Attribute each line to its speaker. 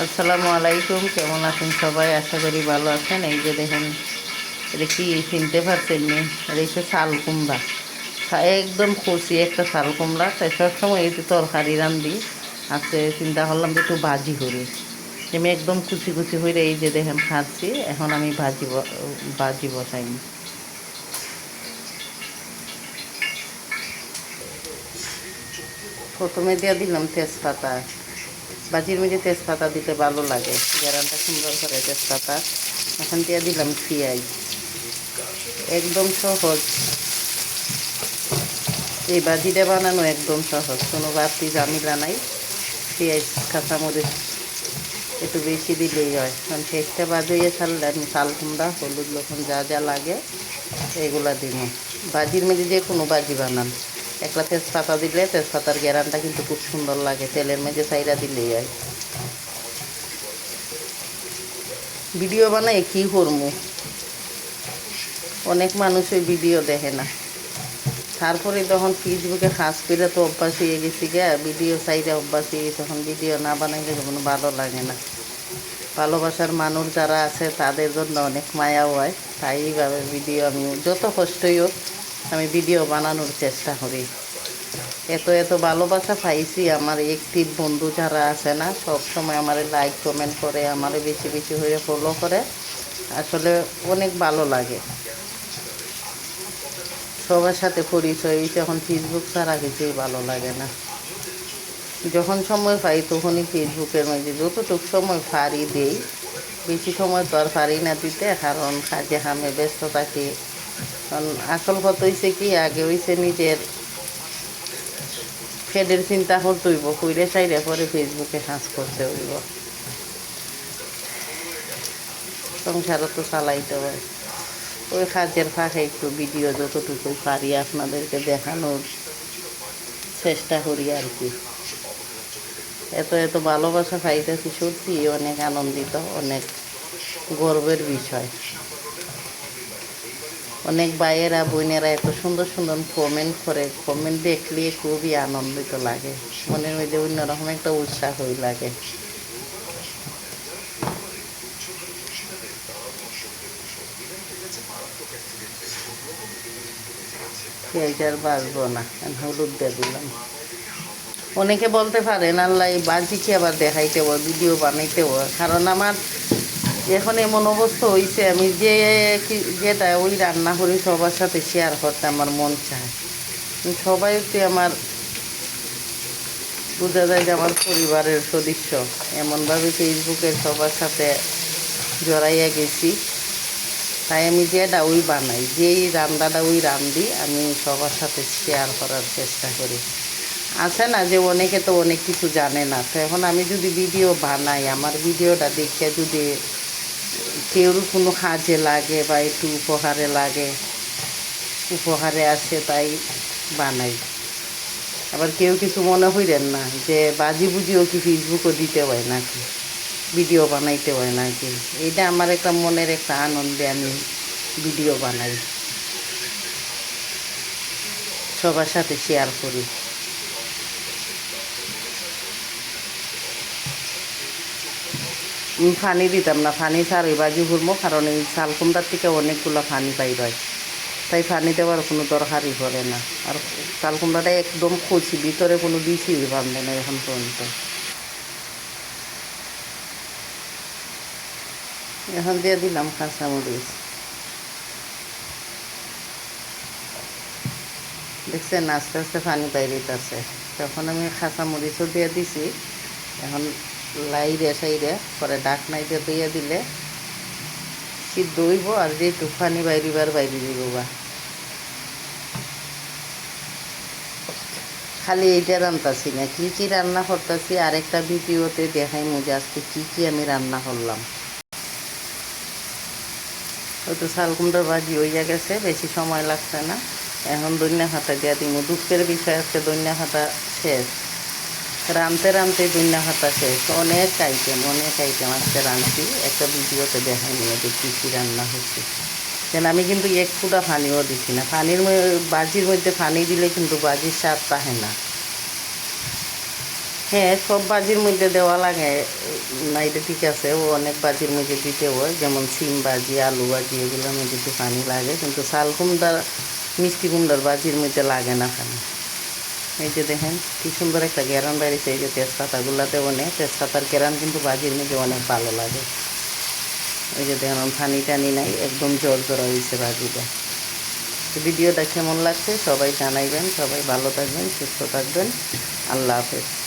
Speaker 1: আসসালামু আলাইকুম, কেমন আছেন সবাই? আশা করি ভালো আছেন। এই যে দেখেন, এটা কি চিনতে পারছেন নি? এটা হচ্ছে শাল কুমড়া। একদম কচি একটা শাল কুমড়া। তাই সবসময় এই তরকারি রান্ধি, আজকে চিন্তা করলাম যে একটু ভাজি করি। আমি একদম কুচি কুচি হয়ে এই যে দেখেন খাচ্ছি এখন আমি ভাজি ভাজি বসাইনি প্রথমে দিয়ে দিলাম তেজপাতা। বাজির মধ্যে তেজপাতা দিতে ভালো লাগে। গেরানটা সুন্দর করে তেজপাতা। এখন দিয়ে দিলাম পেঁয়াজ একদম সহজ। এই বাজিটা বানানো একদম সহজ। কোনো বাড়তি ঝামেলা নাই। পেঁয়াজ কাঁচামরিচ একটু বেশি দিলেই হয়। কারণ পেঁয়াজটা বাজিয়ে ছাড়লে আমি চাল কুমড়া, হলুদ, লবণ যা যা লাগে, এগুলা দিব। বাজির মধ্যে যে কোনো বাজি বানান। একলা তেজপাতা দিলে তেজপাতার গেরানটা কিন্তু খুব সুন্দর লাগে, তেলের মধ্যে চাইরা দিলেই হয়। ভিডিও বানাই কি করব? অনেক মানুষ ওই ভিডিও দেখে না। তারপরে তখন ফেসবুকে খাস করে তো অভ্যাস হয়ে গেছি গে, ভিডিও চাইরা অভ্যাস হয়ে তখন ভিডিও না বানাইলে তখন ভালো লাগে না। ভালোবাসার মানুষ যারা আছে তাদের জন্য অনেক মায়াও হয়, তাই এইভাবে ভিডিও আমি যত কষ্টই হোক আমি ভিডিও বানানোর চেষ্টা করি। এত এত ভালোবাসা পাইছি আমার একটি বন্ধু যারা আছে না সব সময় আমার লাইক কমেন্ট করে, আমার বেশি বেশি হয়ে ফলো করে। আসলে অনেক ভালো লাগে। সবার সাথে পরিচয় হয়েছে এখন ফেসবুক ছাড়া কিছুই ভালো লাগে না। যখন সময় পাই তখনই ফেসবুকের মধ্যে যতটুকু সময় ফারি দেই, বেশি সময় তো আর পারি না দিতে, কারণ কাজে হামে ব্যস্ত থাকি। আসল কথা হয়েছে কি, আগে হয়েছে নিজের ফেডের চিন্তা করতে হইব, কইরে সাইরে পরে ফেসবুকে কাজ করতে হইব। সংসারও তো চালাইতে হয়। ওই কাজের ফাঁকে একটু ভিডিও যতটুকু পারি আপনাদেরকে দেখানোর চেষ্টা করি আর কি। এত এত ভালোবাসা পাইতেছি সত্যি, অনেক আনন্দিত, অনেক গর্বের বিষয়। অনেক ভাইয়েরা, বোনেরা এত সুন্দর সুন্দর কমেন্ট করে। কমেন্ট দেখলে খুবই আনন্দিত লাগে। মনের মধ্যে অন্যরকম একটা উৎসাহ লাগে। বাজবো না হলুদ দিয়ে দিলাম। অনেকে বলতে পারেন, আল্লাহ এই বাজিকে আবার দেখাইতে ভিডিও বানাইতে কারণ আমার এখন এমন অবস্থা হয়েছে আমি যে যেটা ওই রান্না করি সবার সাথে শেয়ার করতে আমার মন চায়। সবাই তো আমার, বোঝা যায় যে আমার পরিবারের সদস্য। এমনভাবে ফেসবুকে সবার সাথে জড়াইয়া গেছি। তাই আমি যেটা ওই বানাই, যেই রান্নাটা ওই রান্ধি, আমি সবার সাথে শেয়ার করার চেষ্টা করি। আছে না যে অনেকে তো অনেক কিছু জানে না, তো এখন আমি যদি ভিডিও বানাই, আমার ভিডিওটা দেখে যদি কেউর কোনো কাজে লাগে বা একটু উপহারে লাগে। উপহারে আসে তাই বানাই। আবার কেউ কিছু মনে হইলেন না যে বাজি বুঝিও কি ফেসবুকও দিতে হয় নাকি? ভিডিও বানাইতে হয় নাকি? এইটা আমার একটা মনের একটা আনন্দে আমি ভিডিও বানাই। সবার সাথে শেয়ার করি। ফানি দিতাম না, ফানি সারি বাজি ঘুরবো কারণ এই কুমড়ার থেকে অনেকগুলো ফানি পাই রয় তাই ফানি দেওয়ার কোনো দরকারই পড়ে না। আর শাল কুমড়াটা একদম কচি, ভিতরে কোনো বিচি বাঁধবে না এখন পর্যন্ত। এখন দিয়ে দিলাম কাঁচামরিচ। দেখছেন, আস্তে আস্তে পানি বাইরেছে তখন আমি কাঁচামরিচও দিয়ে দিছি। এখন লাইরে সাইরে, পরে ডাক নাইতে দিয়ে দিলে সিদ্ধ হইব আর যেহেতু পানি বাইরিবার বাইরে দিব বা। খালি এইটা রান্তাছি না, কী কী রান্না করতেছি আরেকটা ভিডিওতে দেখাই মজা আজকে কী কী আমি রান্না করলাম। হয়তো শাল কুমড়োর ভাজি হইয়া গেছে, বেশি সময় লাগছে না। এখন দৈন্যা খাতা দিয়া দিব দুঃখের বিষয় আজকে দৈন্যা খাতা শেষ। রানতে রানতে দৈন্যা খাতা শেষ অনেক আইটেম অনেক আইটেম আজকে রাঁধছি। একটা ভিডিওতে দেখাই নিয়ে যে কী কী রান্না হচ্ছে। যেন আমি কিন্তু এক ফুটা পানিও দিছি না। পানির বাজির মধ্যে পানি দিলে কিন্তু বাজির স্বাদ পাহে না। হ্যাঁ সব বাজির মধ্যে দেওয়া লাগে। না, এটা ঠিক আছে। ও অনেক বাজির মধ্যে দিতে হয়। যেমন সিম বাজি, আলু বাজি, এগুলোর মধ্যে একটু পানি লাগে। কিন্তু চাল কুমড়ার মিষ্টি কুমড়ার বাজির মধ্যে লাগে না পানি। এই যে দেখেন, কি সুন্দর একটা গ্যারান বাড়িছে এই যে তেজপাতাগুলোতে অনেক তেজপাতার গ্যারান কিন্তু বাজির মধ্যে অনেক ভালো লাগে। ওই যে দেখেন ফানি টানি নাই, একদম জোর জোর হয়েছে বাজিটা। ভিডিওটা কেমন লাগছে সবাই জানাইবেন, সবাই ভালো থাকবেন, সুস্থ থাকবেন। আল্লাহ হাফেজ।